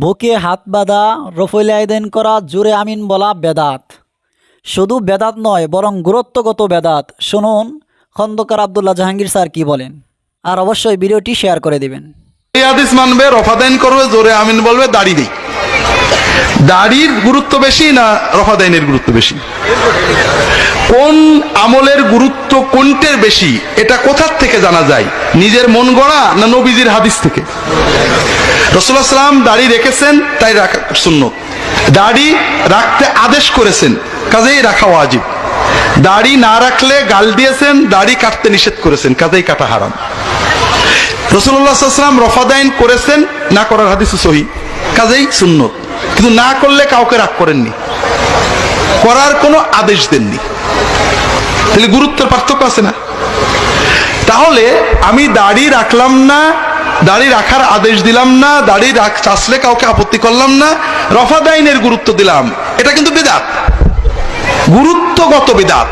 বুকে হাত বাঁধা রফইল আয়দেন করা জোরে আমিন বলা বেদাত। শুধু বেদাত নয়, বরং গুরুত্বগত বেদাত। শুনুন, খন্দকার আবদুল্লাহ জাহাঙ্গীর স্যার কি বলেন? আর অবশ্যই ভিডিওটি শেয়ার করে দিবেন। হাদিস মানবে, রফাদাইন করবে, জোরে আমিন বলবে, দাড়ি নেই। দাড়ির গুরুত্ব বেশি না রফাদাইনের গুরুত্ব বেশি? কোন আমলের গুরুত্ব কোনটের বেশি, এটা কোথার থেকে জানা যায়? নিজের মন গড়া না নবীজির হাদিস থেকে? রসুল্লাহ সাল্লাম দাড়ি রেখেছেন, তাই রাখা শূন্য দাড়ি রাখতে আদেশ করেছেন, কাজেই রাখা ওয়াজিব। দাড়ি না রাখলে গাল দিয়েছেন, দাড়ি কাটতে নিষেধ করেছেন, কাজেই কাটা হারাম। রসুল্লাহাম রফাদাইন করেছেন, না করার হাদিস সহি, কাজেই সুন্নত কিন্তু না করলে কাউকে রাগ করেননি। করার কোনো আদেশ দেননি। তাহলে গুরুত্বের পার্থক্য আছে না? তাহলে আমি দাড়ি রাখলাম না দাড়ি রাখার আদেশ দিলাম না, দাড়ি রাখ চাষলে কাউকে আপত্তি করলাম না রফাদাইনের গুরুত্ব দিলাম। এটা কিন্তু বেদাত। গুরুত্বগত বিদাত।